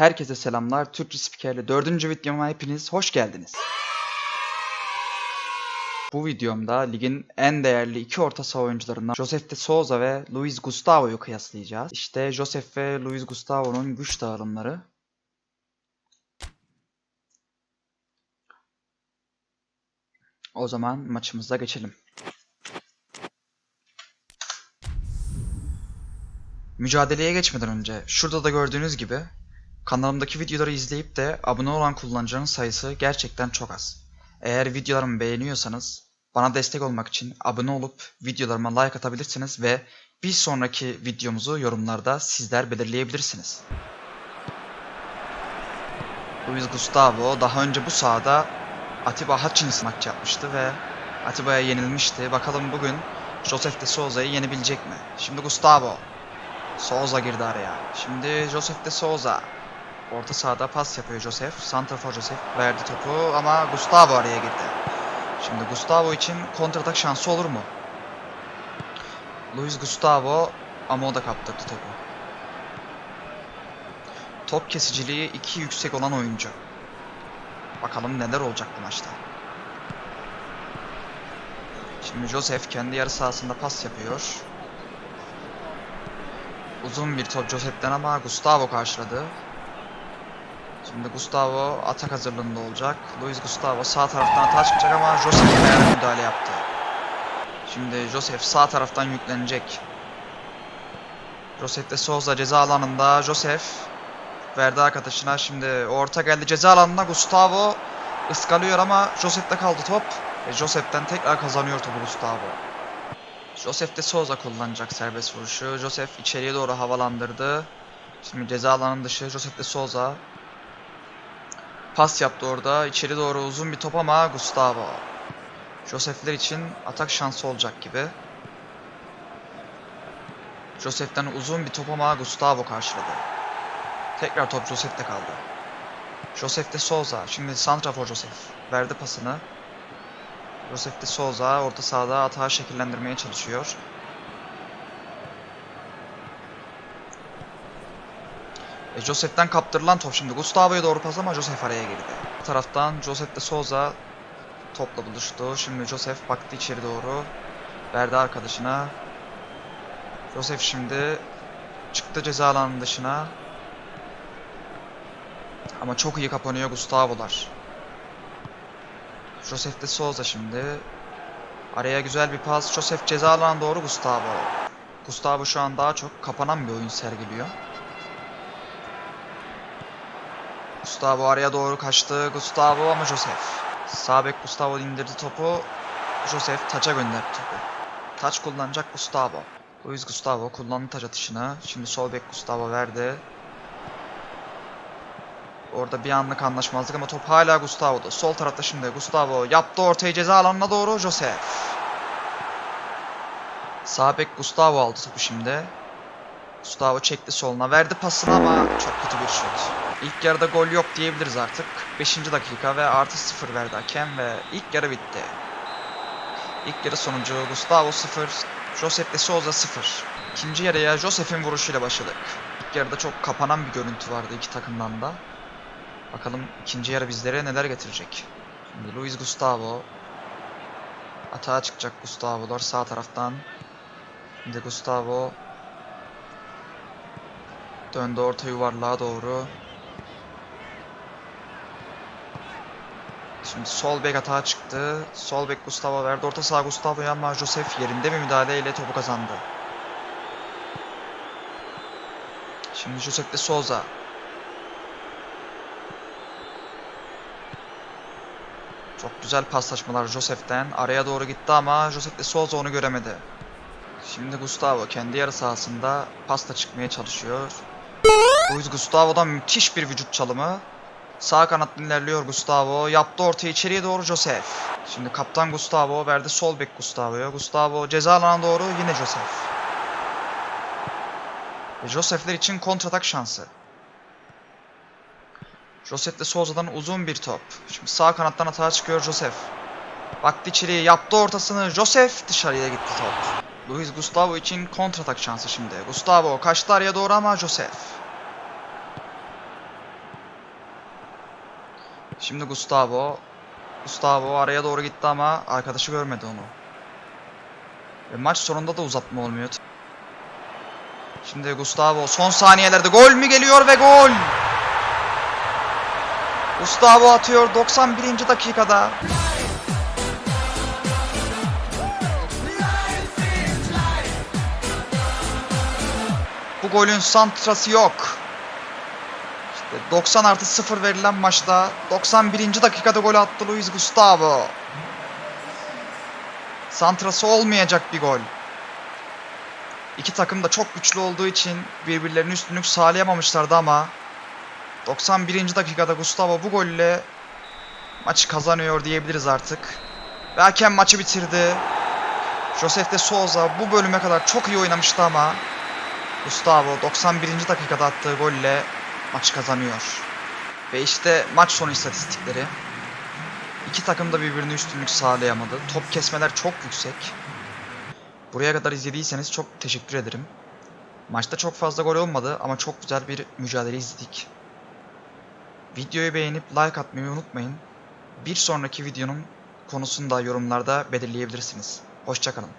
Herkese selamlar. Türkçe spikerli 4. videoma hepiniz hoş geldiniz. Bu videomda ligin en değerli iki orta saha oyuncularından Josef de Souza ve Luis Gustavo'yu kıyaslayacağız. İşte Josef ve Luis Gustavo'nun güç dağılımları. O zaman maçımıza geçelim. Mücadeleye geçmeden önce şurada da gördüğünüz gibi kanalımdaki videoları izleyip de abone olan kullanıcıların sayısı gerçekten çok az. Eğer videolarımı beğeniyorsanız bana destek olmak için abone olup videolarıma like atabilirsiniz ve bir sonraki videomuzu yorumlarda sizler belirleyebilirsiniz. Luis Gustavo daha önce bu sahada Atiba Hutchins maç yapmıştı ve Atiba'ya yenilmişti. Bakalım bugün Josef de Souza'yı yenebilecek mi? Şimdi Gustavo. Souza girdi araya. Şimdi Josef de Souza. Orta sahada pas yapıyor Josef. Santrafor Josef verdi topu ama Gustavo araya girdi. Şimdi Gustavo için kontratak şansı olur mu? Luis Gustavo ama o da kaptırdı topu. Top kesiciliği 2 yüksek olan oyuncu. Bakalım neler olacak bu maçta. Şimdi Josef kendi yarı sahasında pas yapıyor. Uzun bir top Josep'ten ama Gustavo karşıladı. Şimdi Gustavo atak hazırlığında olacak. Luis Gustavo sağ taraftan atağa çıkacak ama Josef ayağına müdahale yaptı. Şimdi Josef sağ taraftan yüklenecek. Josef de Souza ceza alanında. Josef verdi arkadaşına. Şimdi orta geldi ceza alanına. Gustavo ıskalıyor ama Josef'te kaldı top. Ve Josef'ten tekrar kazanıyor topu Gustavo. Josef de Souza kullanacak serbest vuruşu. Josef içeriye doğru havalandırdı. Şimdi ceza alanının dışı Josef de Souza. Pas yaptı orada. İçeri doğru uzun bir top ama Gustavo. Josefler için atak şansı olacak gibi. Josef'ten uzun bir top ama Gustavo karşıladı. Tekrar top Josef'te kaldı. Josef de Souza. Şimdi Santrafor Josef. Verdi pasını. Josef de Souza orta sahada atağı şekillendirmeye çalışıyor. E, Josef'ten kaptırılan top şimdi Gustavo'ya doğru pas ama Josef araya girdi. Bu taraftan Josef de Souza topla buluştu. Şimdi Josef baktı içeri doğru. Verdi arkadaşına. Josef şimdi çıktı ceza alanının dışına. Ama çok iyi kapanıyor Gustavo'lar. Josef de Souza şimdi. Araya güzel bir pas. Josef ceza alanına doğru Gustavo. Gustavo şu an daha çok kapanan bir oyun sergiliyor. Gustavo araya doğru kaçtı. Gustavo ama Josef. Sağ bek Gustavo indirdi topu. Josef taça gönderdi topu. Taç kullanacak Gustavo. Luis Gustavo kullandı taç atışını. Şimdi sol bek Gustavo verdi. Orada bir anlık anlaşmazlık ama top hala Gustavo'da. Sol tarafta şimdi Gustavo yaptı ortayı ceza alanına doğru Josef. Sağ bek Gustavo aldı topu şimdi. Gustavo çekti soluna verdi pasını ama çok kötü bir şut. İlk yarıda gol yok diyebiliriz artık. 5. dakika ve artı 0 verdi hakem ve ilk yarı bitti. İlk yarı sonucu Gustavo 0, Josef de Souza 0. İkinci yarıya Josef'in vuruşuyla başladık. İlk yarıda çok kapanan bir görüntü vardı iki takımdan da. Bakalım ikinci yarı bizlere neler getirecek. Şimdi Luis Gustavo. Atağa çıkacak Gustavo'lar sağ taraftan. Şimdi Gustavo. Döndü orta yuvarlığa doğru. Şimdi sol bek atağa çıktı. Sol bek Gustavo verdi. Orta saha Gustavo'ya ama Josef yerinde bir müdahaleyle topu kazandı. Şimdi Josef de Souza. Çok güzel paslaşmalar Josef'ten. Araya doğru gitti ama Josef de Souza onu göremedi. Şimdi Gustavo kendi yarı sahasında pasta çıkmaya çalışıyor. Luis Gustavo'dan müthiş bir vücut çalımı. Sağ kanattan ilerliyor Gustavo. Yaptı ortaya içeriye doğru Josef. Şimdi kaptan Gustavo verdi sol bek Gustavo'ya. Gustavo ceza alanına doğru yine Josef. Ve Josef'ler için kontratak şansı. Josef de Souza'dan uzun bir top. Şimdi sağ kanattan atağa çıkıyor Josef. Baktı içeriye yaptı ortasını. Josef dışarıya gitti top. Luis Gustavo için kontratak şansı şimdi. Gustavo kaçtı araya doğru ama Josef. Şimdi Gustavo. Gustavo araya doğru gitti ama arkadaşı görmedi onu. Ve maç sonunda da uzatma olmuyor. Şimdi Gustavo son saniyelerde gol mü geliyor ve gol. Gustavo atıyor 91. dakikada. Bu golün santrası yok. İşte 90 artı 0 verilen maçta 91. dakikada gol attı Luis Gustavo. Santrası olmayacak bir gol. İki takım da çok güçlü olduğu için birbirlerine üstünlük sağlayamamışlardı ama 91. dakikada Gustavo bu golle maçı kazanıyor diyebiliriz artık. Ve maçı bitirdi. Josef de Souza bu bölüme kadar çok iyi oynamıştı ama Gustavo 91. dakikada attığı golle maçı kazanıyor. Ve işte maç sonu istatistikleri. İki takım da birbirine üstünlük sağlayamadı. Top kesmeler çok yüksek. Buraya kadar izlediyseniz çok teşekkür ederim. Maçta çok fazla gol olmadı ama çok güzel bir mücadele izledik. Videoyu beğenip like atmayı unutmayın. Bir sonraki videonun konusunu da yorumlarda belirleyebilirsiniz. Hoşçakalın.